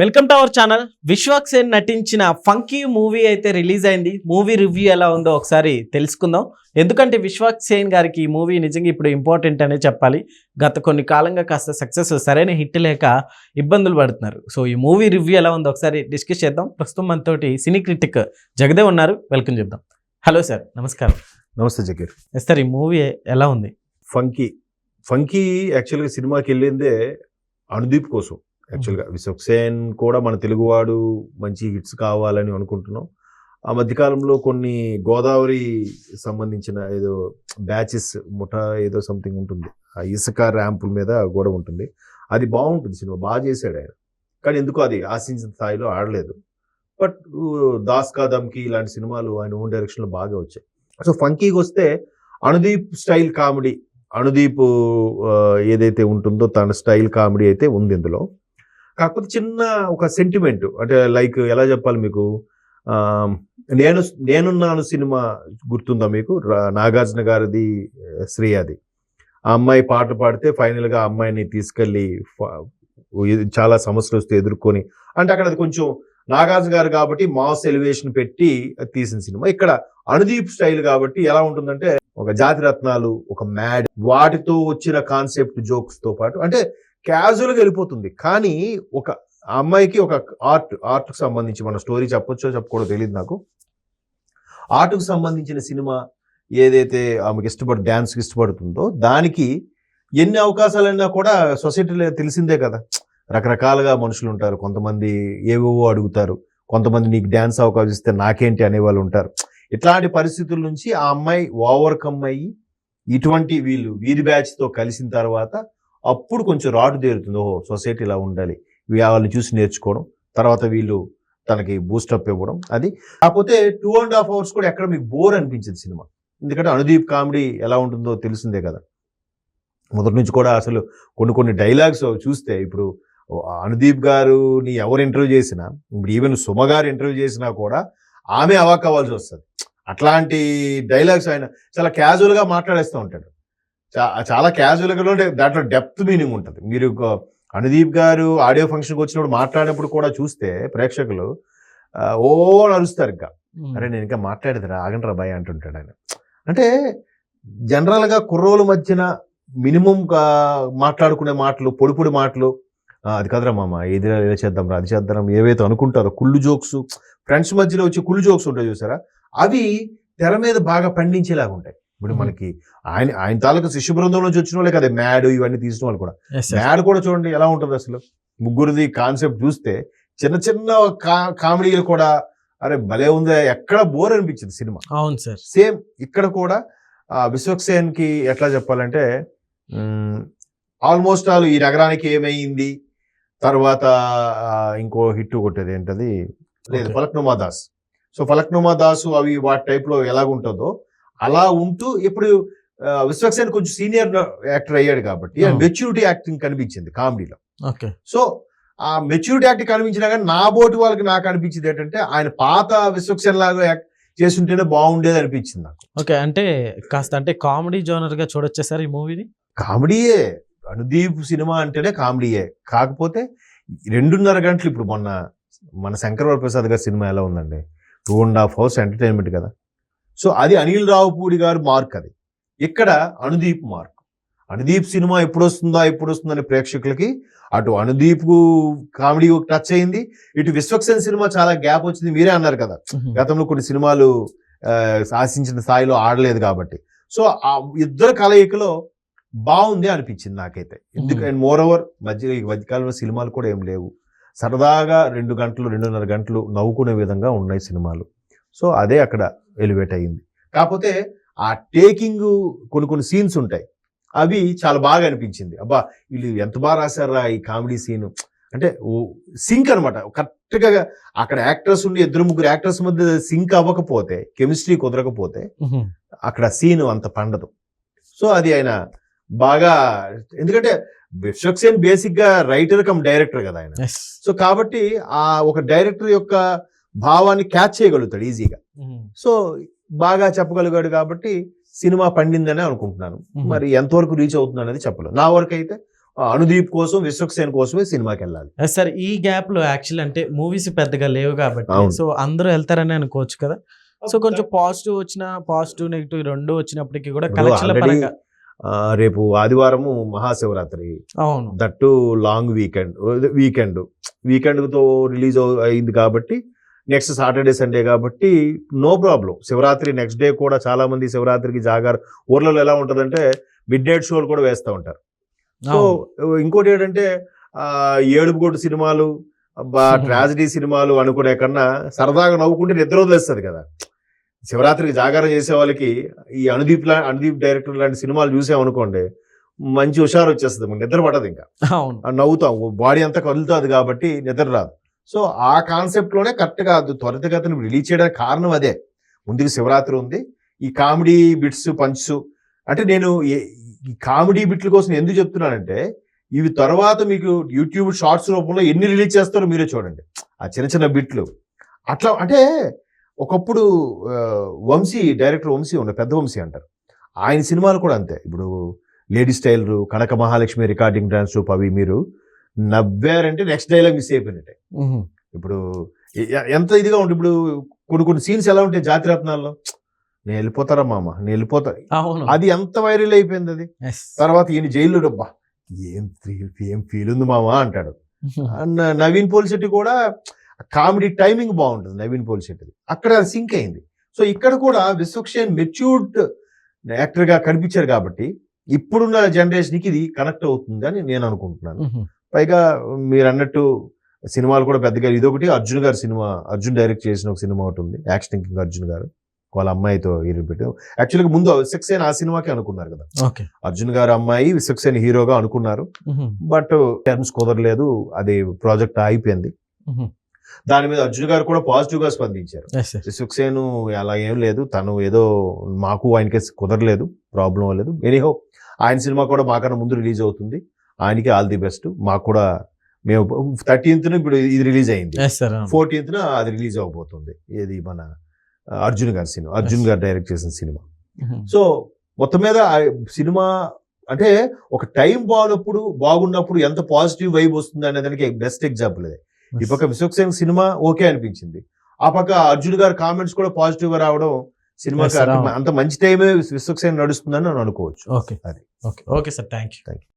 Welcome to our channel Vishwak Sen నటించిన funky movie అయితే release అయింది. మూవీ రివ్యూ ఎలా ఉందో ఒకసారి తెలుసుకుందాం. ఎందుకంటే విశ్వాక్ సేన్ గారికి ఈ మూవీ నిజంగా ఇప్పుడు ఇంపార్టెంట్ అనే చెప్పాలి. గత కొన్ని కాలంగా కాస్త సక్సెస్ సరైన హిట్ లేక ఇబ్బందులు పడుతున్నారు. సో ఈ మూవీ రివ్యూ ఎలా ఉందో ఒకసారి డిస్కస్ చేద్దాం. ప్రస్తుతం మనతోటి సినీ క్రిటిక్ జగదేవ్ ఉన్నారు. వెల్కమ్ చెప్దాం. హలో సార్ నమస్కారం. నమస్తే ఎస్ సార్ ఈ మూవీ ఎలా ఉంది? ఫంకీ ఫంకీ యాక్చువల్గా సినిమాకి వెళ్ళిందే అనుదీప్ కోసం. Hmm. యాక్చువల్గా విశ్వక్ సేన్ కూడా మన తెలుగువాడు మంచి హిట్స్ కావాలని అనుకుంటున్నాం. ఆ మధ్యకాలంలో కొన్ని గోదావరి సంబంధించిన ఏదో బ్యాచెస్ ముఠా ఏదో సంథింగ్ ఉంటుంది. ఆ ఇసుక ర్యాంపుల మీద కూడా ఉంటుంది. అది బాగుంటుంది సినిమా బాగా చేశాడు ఆయన. కానీ ఎందుకో అది ఆశించిన స్థాయిలో ఆడలేదు. బట్ దాస్ కా దమ్కి ఇలాంటి సినిమాలు ఆయన ఓన్ డైరెక్షన్లో బాగా వచ్చాయి. సో ఫంకీకి వస్తే అనుదీప్ స్టైల్ కామెడీ అనుదీప్ ఏదైతే ఉంటుందో తన స్టైల్ కామెడీ అయితే ఉంది ఇందులో. కాకపోతే చిన్న ఒక సెంటిమెంట్ అంటే లైక్ ఎలా చెప్పాలి మీకు? నేను నేనున్నాను సినిమా గుర్తుందా మీకు? నాగార్జున గారిది ఆ, శ్రేయాది. ఆ అమ్మాయి పాట పాడితే ఫైనల్గా ఆ అమ్మాయిని తీసుకెళ్ళి చాలా సమస్యలు వస్తే ఎదుర్కొని అంటే అక్కడ అది కొంచెం నాగార్జున గారు కాబట్టి మాస్ ఎలివేషన్ పెట్టి తీసిన సినిమా. ఇక్కడ అనుదీప్ స్టైల్ కాబట్టి ఎలా ఉంటుందంటే ఒక జాతి రత్నాలు ఒక మ్యాడ్ వాటితో వచ్చిన కాన్సెప్ట్ జోక్స్తో పాటు అంటే క్యాజువల్గా వెళ్ళిపోతుంది. కానీ ఒక అమ్మాయికి ఒక ఆర్ట్ ఆర్ట్కు సంబంధించి మన స్టోరీ చెప్పొచ్చో చెప్పకూడదు తెలియదు నాకు. ఆర్ట్కు సంబంధించిన సినిమా ఏదైతే ఆమెకి ఇష్టపడి డ్యాన్స్కి ఇష్టపడుతుందో దానికి ఎన్ని అవకాశాలైనా కూడా సొసైటీలో తెలిసిందే కదా. రకరకాలుగా మనుషులు ఉంటారు. కొంతమంది ఏవేవో అడుగుతారు. కొంతమంది నీకు డ్యాన్స్ అవకాశం ఇస్తే నాకేంటి అనేవాళ్ళు ఉంటారు. ఇట్లాంటి పరిస్థితుల నుంచి ఆ అమ్మాయి ఓవర్కమ్ అయ్యి ఇటువంటి వీళ్ళు వీరి బ్యాచ్తో కలిసిన తర్వాత అప్పుడు కొంచెం రాటు తేరుతుంది. ఓహో సొసైటీ ఇలా ఉండాలి. వాళ్ళని చూసి నేర్చుకోవడం తర్వాత వీళ్ళు తనకి బూస్టప్ ఇవ్వడం అది. కాకపోతే టూ అండ్ హాఫ్ అవర్స్ కూడా ఎక్కడ మీకు బోర్ అనిపించింది సినిమా. ఎందుకంటే అనుదీప్ కామెడీ ఎలా ఉంటుందో తెలిసిందే కదా. మొదటి నుంచి కూడా అసలు కొన్ని కొన్ని డైలాగ్స్ చూస్తే ఇప్పుడు అనుదీప్ గారుని ఎవరు ఇంటర్వ్యూ చేసినా ఇప్పుడు ఈవెన్ సుమ గారు ఇంటర్వ్యూ చేసినా కూడా ఆమె అవాక్ అవ్వాల్సి వస్తుంది. అట్లాంటి డైలాగ్స్ ఆయన చాలా క్యాజువల్గా మాట్లాడేస్తూ ఉంటాడు. చాలా క్యాజువల్గా ఉంటే దాంట్లో డెప్త్ మీనింగ్ ఉంటుంది. మీరు అనుదీప్ గారు ఆడియో ఫంక్షన్కి వచ్చినప్పుడు మాట్లాడినప్పుడు కూడా చూస్తే ప్రేక్షకులు ఓ నరుస్తారు ఇంకా. అరే నేను ఇంకా మాట్లాడేదిరా ఆగండ్రా భయ అంటుంటాడు ఆయన. అంటే జనరల్గా కుర్రోల మధ్యన మినిమం మాట్లాడుకునే మాటలు పొడి పొడి మాటలు "ఆ, అది కదరా మామ ఏది ఇలా చేద్దాం రా అది చేద్దాం ఏవైతే అనుకుంటారో కుళ్ళు జోక్స్ ఫ్రెండ్స్ మధ్యలో వచ్చి కుళ్ళు జోక్స్ ఉంటాయి చూసారా? అవి తెర మీద బాగా పండించేలాగా ఉంటాయి. ఇప్పుడు. మనకి ఆయన ఆయన తాలూకు శిష్య బృందం నుంచి వచ్చిన వాళ్ళే కదా. మ్యాడ్ ఇవన్నీ తీసిన వాళ్ళు కూడా. మ్యాడ్ కూడా చూడండి ఎలా ఉంటుంది అసలు. ముగ్గురిది కాన్సెప్ట్ చూస్తే చిన్న చిన్న కా- కామెడీలు కూడా అరే భలే ఉందే ఎక్కడ బోర్ అనిపించింది సినిమా. అవును సార్. సేమ్ ఇక్కడ కూడా విశ్వక్సేన్కి ఎట్లా చెప్పాలంటే ఆల్మోస్ట్ ఆల్ ఈ నగరానికి ఏమైంది తర్వాత ఇంకో హిట్ కొట్టేది ఏంటది? లేదు. ఫలక్నుమా దాస్. సో ఫలక్నుమా దాసు అవి వాటి టైప్లో ఎలాగుంటుందో అలా ఉంటూ ఇప్పుడు విశ్వక్సేన్ కొంచెం సీనియర్ యాక్టర్ అయ్యాడు కాబట్టి. మెచ్యూరిటీ యాక్టింగ్ కనిపించింది కామెడీలో. ఓకే. సో ఆ మెచ్యూరిటీ యాక్టింగ్ కనిపించినా కానీ నా బోటి వాళ్ళకి నాకు అనిపించింది ఏంటంటే ఆయన పాత విశ్వక్సేన్ లాగా యాక్ట్ చేస్తుంటేనే బాగుండేది అనిపించింది నాకు. ఓకే అంటే కాస్త అంటే కామెడీ జోనర్గా చూడొచ్చా సార్ ఈ మూవీని? కామెడీయే. అనుదీప్ సినిమా అంటేనే కామెడీయే. కాకపోతే రెండున్నర గంటలు ఇప్పుడు మొన్న మన శంకర్ ప్రసాద్ గారి సినిమా ఎలా ఉందండి? Two and half hours entertainment కదా. సో అది అనిల్ రావుపూడి గారు మార్క్ అది. ఇక్కడ అనుదీప్ మార్క్. అనుదీప్ సినిమా ఎప్పుడు వస్తుందా ఎప్పుడు వస్తుందని ప్రేక్షకులకి అటు అనుదీప్ కామెడీ టచ్ అయింది ఇటు విశ్వక్సేన్ సినిమా చాలా గ్యాప్ వచ్చింది మీరే అన్నారు కదా. గతంలో కొన్ని సినిమాలు ఆశించిన స్థాయిలో ఆడలేదు కాబట్టి. సో ఆ ఇద్దరు కలయికలో బాగుంది అనిపించింది నాకైతే. ఎందుకు. అండ్ మోర్ ఓవర్ మధ్య మధ్యకాలంలో సినిమాలు కూడా ఏం లేవు. సరదాగా రెండు గంటలు రెండున్నర గంటలు నవ్వుకునే విధంగా ఉన్నాయి సినిమాలు. సో అదే అక్కడ ఎలివేట్ అయ్యింది. కాకపోతే ఆ టేకింగ్ కొన్ని కొన్ని సీన్స్ ఉంటాయి. అవి చాలా బాగా అనిపించింది. అబ్బా వీళ్ళు ఎంత బాగా రాశారా ఈ కామెడీ సీన్ అంటే సింక్ అనమాట కరెక్ట్గా అక్కడ యాక్టర్స్ ఉండి ఇద్దరు ముగ్గురు యాక్టర్స్ మధ్య సింక్ అవ్వకపోతే కెమిస్ట్రీ కుదరకపోతే అక్కడ సీన్ అంత పండదు. సో అది ఆయన బాగా ఎందుకంటే విశ్వక్సేన్ బేసిక్గా రైటర్ కమ్ డైరెక్టర్ కదా ఆయన. సో కాబట్టి ఆ ఒక డైరెక్టర్ యొక్క భావాన్ని క్యాచ్ చేయగలుగుతాడు ఈజీగా. సో బాగా చెప్పగలిగాడు కాబట్టి సినిమా పండిందనే అనుకుంటున్నాను. మరి ఎంతవరకు రీచ్ అవుతుంది అనేది చెప్పలేదు నా వరకు అయితే అనుదీప్ కోసం విశ్వక్సేన్ కోసమే సినిమాకి వెళ్ళాలి. సార్ ఈ గ్యాప్లో యాక్చువల్ అంటే మూవీస్ పెద్దగా లేవు కాబట్టి. సో అందరూ వెళ్తారని అనుకోవచ్చు కదా. సో కొంచెం పాజిటివ్ వచ్చిన పాజిటివ్ నెగిటివ్ రెండు వచ్చినప్పటికీ కూడా కలెక్షన్ల పరంగా. రేపు ఆదివారము మహాశివరాత్రి. అవును. దట్టు లాంగ్ వీకెండ్ వీకెండ్ వీకెండ్తో రిలీజ్ అయింది కాబట్టి నెక్స్ట్ సాటర్డే సండే కాబట్టి no problem Shivratri next day కూడా చాలా మంది శివరాత్రికి జాగారు. ఊర్లలో ఎలా ఉంటుందంటే మిడ్ నైట్ షోలు కూడా వేస్తూ ఉంటారు. సో. ఇంకోటి ఏంటంటే ఆ, ఏడుపు కొట్టు సినిమాలు ట్రాజడీ సినిమాలు అనుకునే కన్నా సరదాగా నవ్వుకుంటే నిద్ర వదిలేస్తుంది కదా. శివరాత్రికి జాగారం చేసే వాళ్ళకి ఈ అనుదీప్ లా అనుదీప్ డైరెక్టర్ లాంటి సినిమాలు చూసామనుకోండి మంచి హుషారు వచ్చేస్తుంది. నిద్ర పడదు ఇంకా. నవ్వుతాం. బాడీ అంతా కదులుతుంది కాబట్టి నిద్ర రాదు. సో ఆ కాన్సెప్ట్లోనే కరెక్ట్గా త్వరితగతిని రిలీజ్ చేయడానికి కారణం అదే. ముందుకు శివరాత్రి ఉంది. ఈ కామెడీ బిట్స్ పంచ్ అంటే నేను ఈ కామెడీ బిట్ల కోసం ఎందుకు చెప్తున్నానంటే ఇవి తర్వాత మీకు యూట్యూబ్ షార్ట్స్ రూపంలో ఎన్ని రిలీజ్ చేస్తారో మీరే చూడండి. ఆ చిన్న చిన్న బిట్లు. అట్లా అంటే ఒకప్పుడు వంశీ డైరెక్టర్ వంశీ ఉండే పెద్ద వంశీ అంటారు. ఆయన సినిమాలు కూడా అంతే. ఇప్పుడు lady style Kanaka Mahalakshmi recording dance అవి మీరు నవ్వారంటే నెక్స్ట్ డైలాగ్ మిస్ అయిపోయినట్టే. ఇప్పుడు ఎంత ఇదిగా ఉంటుంది ఇప్పుడు కొన్ని కొన్ని సీన్స్ ఎలా ఉంటాయి జాతి రత్నాల్లో? నేను వెళ్ళిపోతారా మామ? నేను వెళ్ళిపోతా. అది ఎంత వైరల్ అయిపోయింది అది. తర్వాత ఈయన జైల్లో డబ్బా. ఏం ఫీల్ ఏం ఫీల్ ఉంది మామ అంటాడు. నవీన్ పోలిశెట్టి కూడా కామెడీ టైమింగ్ బాగుంటుంది నవీన్ పోలిశెట్టిది అక్కడ సింక్ అయింది. సో ఇక్కడ కూడా విశ్వక్షేన్ మెచ్యూర్డ్ యాక్టర్గా కనిపించారు కాబట్టి ఇప్పుడున్న జనరేషన్కి ఇది కనెక్ట్ అవుతుంది అని నేను అనుకుంటున్నాను. పైగా మీరు అన్నట్టు సినిమాలు కూడా పెద్దగా ఇదొకటి అర్జున్ గారి సినిమా. అర్జున్ డైరెక్ట్ చేసిన ఒక సినిమా ఒకటి ఉంది. యాక్షన్ కింగ్ అర్జున్ గారు. వాళ్ళ అమ్మాయితో హీరో పెట్టారు. యాక్చువల్గా ముందు విశ్వక్సేన్ ఆ సినిమాకి అనుకున్నారు కదా. ఓకే. అర్జున్ గారి అమ్మాయి విశ్వక్సేన్ హీరోగా అనుకున్నారు. బట్ టర్మ్స్ కుదరలేదు. అది ప్రాజెక్ట్ అయిపోయింది ఉహు. దాని మీద అర్జున్ గారు కూడా పాజిటివ్గా స్పందించారు. విశ్వక్సేన్ అలా ఏం లేదు. తను ఏదో మాకు ఆయనకి కుదరలేదు. ప్రాబ్లం లేదు. ఎనీహో ఆయన సినిమా కూడా మాకన్నా ముందు రిలీజ్ అవుతుంది. ఆయనకి ఆల్ ది బెస్ట్. మాకు కూడా మేము థర్టీన్త్ ఇప్పుడు ఇది రిలీజ్ అయింది. Yes, sir. అవును. ఫోర్టీన్త్ అది రిలీజ్ అవబోతుంది. ఏది మన అర్జున్ గారి సినిమా అర్జున్ గారు డైరెక్ట్ చేసిన సినిమా. సో మొత్తం మీద సినిమా అంటే ఒక టైం బాగున్నప్పుడు బాగున్నప్పుడు ఎంత పాజిటివ్ వైబ్ వస్తుంది అనే దానికి బెస్ట్ ఎగ్జాంపుల్ ఇది. ఈ పక్క విశ్వక్సేన్ సినిమా ఓకే అనిపించింది. ఆ పక్క అర్జున్ గారి కామెంట్స్ కూడా పాజిటివ్గా రావడం sir, అంత- మంచి టైమే విశ్వక్సేన్ నడుస్తుందని నేను అనుకోవచ్చు. ఓకే అది. Okay okay sir thank you Thank